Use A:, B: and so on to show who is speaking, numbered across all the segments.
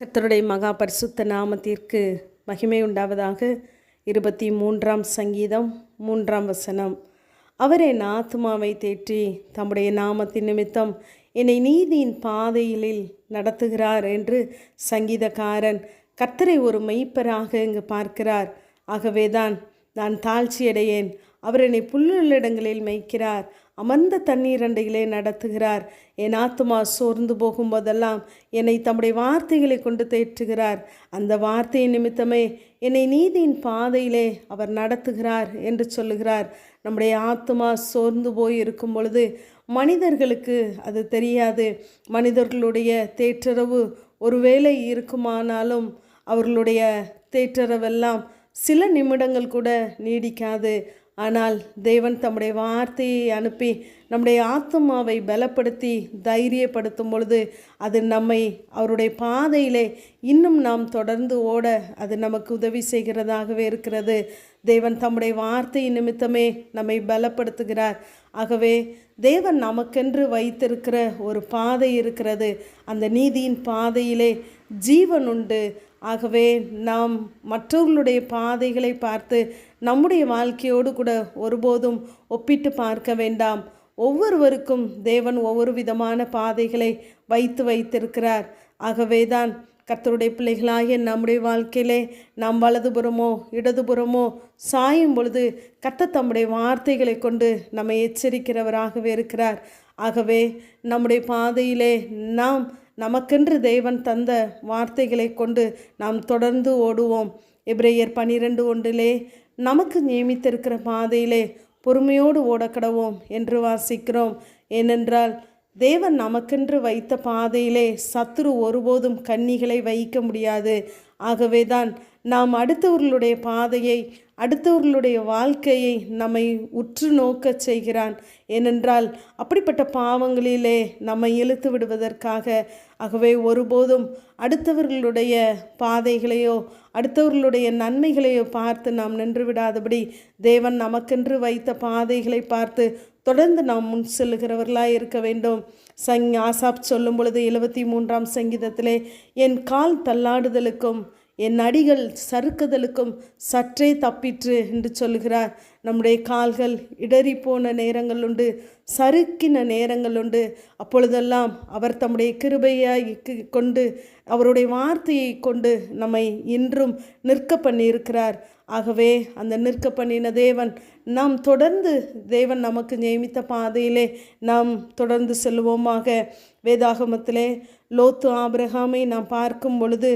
A: கர்த்தருடைய மகா பரிசுத்த நாமத்திற்கு மகிமை உண்டாவதாக. இருபத்தி மூன்றாம் சங்கீதம் மூன்றாம் வசனம். அவரே என் ஆத்மாவை தேற்றி தம்முடைய நாமத்தின் நிமித்தம் என்னை நீதியின் பாதையிலில் நடத்துகிறார் என்று சங்கீதக்காரன் கர்த்தரை ஒரு மெய்ப்பராக இங்கு பார்க்கிறார். ஆகவேதான் நான் தாழ்ச்சியடையேன். அவர் என்னை புல்லுள்ள இடங்களில் மெய்க்கிறார். அமர்ந்த தண்ணீர் அண்டையிலே நடத்துகிறார். என் ஆத்மா சோர்ந்து போகும்போதெல்லாம் என்னை தம்முடைய வார்த்தைகளை கொண்டு தேற்றுகிறார். அந்த வார்த்தையின் நிமித்தமே என்னை நீதியின் பாதையிலே அவர் நடத்துகிறார் என்று சொல்லுகிறார். நம்முடைய ஆத்மா சோர்ந்து போய் இருக்கும் பொழுது மனிதர்களுக்கு அது தெரியாது. மனிதர்களுடைய தேற்றரவு ஒருவேளை இருக்குமானாலும் அவர்களுடைய தேற்றரவெல்லாம் சில நிமிடங்கள் கூட நீடிக்காது. ஆனால் தேவன் தம்முடைய வார்த்தையை அனுப்பி நம்முடைய ஆத்மாவை பலப்படுத்தி தைரியப்படுத்தும் பொழுது அது நம்மை அவருடைய பாதையிலே இன்னும் நாம் தொடர்ந்து ஓட அது நமக்கு உதவி செய்கிறதாகவே இருக்கிறது. தேவன் தம்முடைய வார்த்தை நிமித்தமே நம்மை பலப்படுத்துகிறார். ஆகவே தேவன் நமக்கென்று வைத்திருக்கிற ஒரு பாதை இருக்கிறது. அந்த நீதியின் பாதையிலே ஜீவன் உண்டு. ஆகவே நாம் மற்றவர்களுடைய பாதைகளை பார்த்து நம்முடைய வாழ்க்கையோடு கூட ஒருபோதும் ஒப்பிட்டு பார்க்க வேண்டாம். ஒவ்வொருவருக்கும் தேவன் ஒவ்வொரு விதமான பாதைகளை வைத்து வைத்திருக்கிறார். ஆகவே தான் கர்த்தருடைய பிள்ளைகளாகிய நம்முடைய வாழ்க்கையிலே நாம் வலதுபுறமோ இடதுபுறமோ சாயும் பொழுது கர்த்தர் தம்முடைய வார்த்தைகளை கொண்டு நம்மை எச்சரிக்கிறவராகவே இருக்கிறார். ஆகவே நம்முடைய பாதையிலே நாம் நமக்கென்று தேவன் தந்த வார்த்தைகளை கொண்டு நாம் தொடர்ந்து ஓடுவோம். எப்ரேயர் பனிரெண்டு ஒன்றிலே நமக்கு நியமித்திருக்கிற பாதையிலே பொறுமையோடு ஓடக்கடவோம் என்று வாசிக்கிறோம். ஏனென்றால் தேவன் நமக்கென்று வைத்த பாதையிலே சத்துரு ஒருபோதும் கன்னிகளை வைக்க முடியாது. ஆகவேதான் நாம் அடுத்தவர்களுடைய பாதையை அடுத்தவர்களுடைய வாழ்க்கையை நம்மை உற்று நோக்கச் செய்கிறான். ஏனென்றால் அப்படிப்பட்ட பாவங்களிலே நம்மை இழுத்து விடுவதற்காக ஆகவே ஒருபோதும் அடுத்தவர்களுடைய பாதைகளையோ அடுத்தவர்களுடைய நன்மைகளையோ பார்த்து நாம் நின்று விடாதபடி தேவன் நமக்கென்று வைத்த பாதைகளை பார்த்து தொடர்ந்து நாம் முன் செல்லுகிறவர்களாக இருக்க வேண்டும். சங் ஆசாப் சொல்லும் பொழுது எழுபத்தி மூன்றாம் சங்கீதத்திலே என் கால் தள்ளாடுதலுக்கும் என் அடிகள் சறுக்குதலுக்கும் சற்றே தப்பிற்று என்று சொல்லுகிறார். நம்முடைய கால்கள் இடறி போன நேரங்கள் உண்டு சறுக்கின நேரங்கள் உண்டு. அப்பொழுதெல்லாம் அவர் தம்முடைய கிருபையாய் கொண்டு அவருடைய வார்த்தையை கொண்டு நம்மை இன்றும் நிற்க பண்ணியிருக்கிறார். ஆகவே அந்த நிற்க பண்ணின தேவன் நாம் தொடர்ந்து தேவன் நமக்கு நியமித்த பாதையிலே நாம் தொடர்ந்து செல்வோமாக வேதாகமத்திலே லோத்து ஆபிரகாமை நாம் பார்க்கும் பொழுது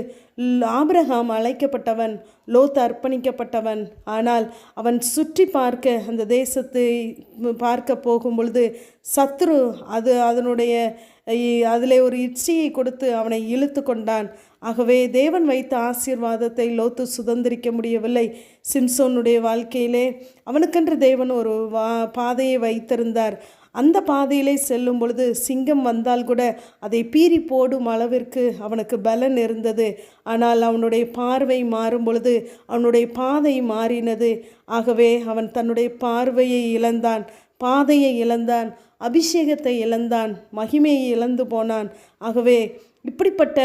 A: ஆபிரகாம் அழைக்கப்பட்டவன் லோத்து அர்ப்பணிக்கப்பட்டவன். ஆனால் அவன் சுற்றி பார்க்க அந்த தேசத்தை பார்க்க போகும் பொழுது சத்ரு அது அதனுடைய அதில் ஒரு இச்சையை கொடுத்து அவனை இழுத்து கொண்டான். ஆகவே தேவன் வைத்த ஆசீர்வாதத்தை லோத்து சுதந்திரிக்க முடியவில்லை. சிம்சோனுடைய வாழ்க்கையிலே அவனுக்கென்று தேவன் ஒரு வா பாதையை வைத்திருந்தார். அந்த பாதையிலே செல்லும் பொழுது சிங்கம் வந்தால் கூட அதை பீறி போடும் அளவிற்கு அவனுக்கு பலன் இருந்தது. ஆனால் அவனுடைய பார்வை மாறும் பொழுது அவனுடைய பாதை மாறினது. ஆகவே அவன் தன்னுடைய பார்வையை இழந்தான் பாதையை இழந்தான் அபிஷேகத்தை இழந்தான் மகிமையை இழந்து போனான். ஆகவே இப்படிப்பட்ட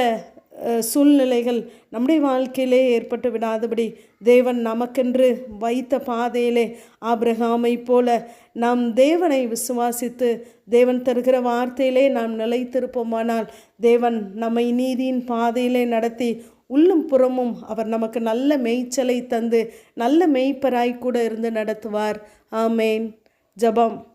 A: சூழ்நிலைகள் நம்முடைய வாழ்க்கையிலே ஏற்பட்டு விடாதபடி தேவன் நமக்கென்று வைத்த பாதையிலே ஆபிரகாமை போல நாம் தேவனை விசுவாசித்து தேவன் தருகிற வார்த்தையிலே நாம் நிலைத்திருப்போமானால் தேவன் நம்மை நீதியின் பாதையிலே நடத்தி உள்ளும் புறமும் அவர் நமக்கு நல்ல மேய்ச்சலை தந்து நல்ல மெய்ப்பராய் கூட இருந்து நடத்துவார். ஆமேன். ஜபம்.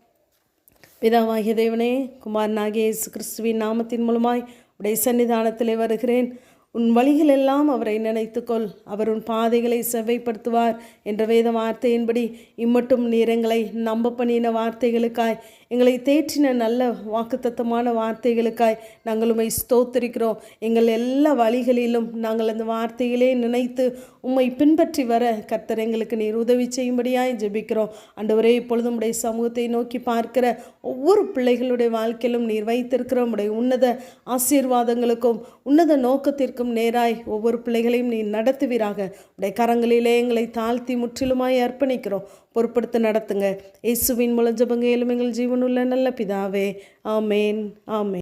A: பிதாவாகிய தேவனே குமார் இயேசு கிறிஸ்துவின் நாமத்தின் மூலமாய் உடைய சன்னிதானத்திலே வருகிறேன். உன் வழிகளெல்லாம் அவரை நினைத்துக்கொள். அவர் உன் பாதைகளை செவ்வைப்படுத்துவார் என்ற வேத வார்த்தையின்படி இம்மட்டும் நீர் எங்களை நம்ப பண்ணின வார்த்தைகளுக்காய் எங்களை தேற்றின நல்ல வாக்குத்தத்தமான வார்த்தைகளுக்காய் நாங்கள் உமை ஸ்தோத்தரிக்கிறோம். எங்கள் எல்லா வழிகளிலும் நாங்கள் அந்த வார்த்தைகளே நினைத்து உம்மை பின்பற்றி வர கர்த்தர் எங்களுக்கு நீர் உதவி செய்யும்படியாய் ஜெபிக்கிறோம். ஒரே இப்பொழுது உடைய சமூகத்தை நோக்கி பார்க்கிற ஒவ்வொரு பிள்ளைகளுடைய வாழ்க்கையிலும் நீர் வைத்திருக்கிற உடைய உன்னத ஆசீர்வாதங்களுக்கும் உன்னத நோக்கத்திற்கும் நேராய். ஒவ்வொரு பிள்ளைகளையும் நீ நடத்துவீராக. உடைய கரங்களிலே எங்களை தாழ்த்தி முற்றிலுமாய் அர்ப்பணிக்கிறோம். பொறுப்படுத்த நடத்துங்க. இயேசுவின் மூலம் ஜபங்க எலுமைகள் ஜீவனுள்ள நல்ல பிதாவே. ஆமேன். ஆமேன்.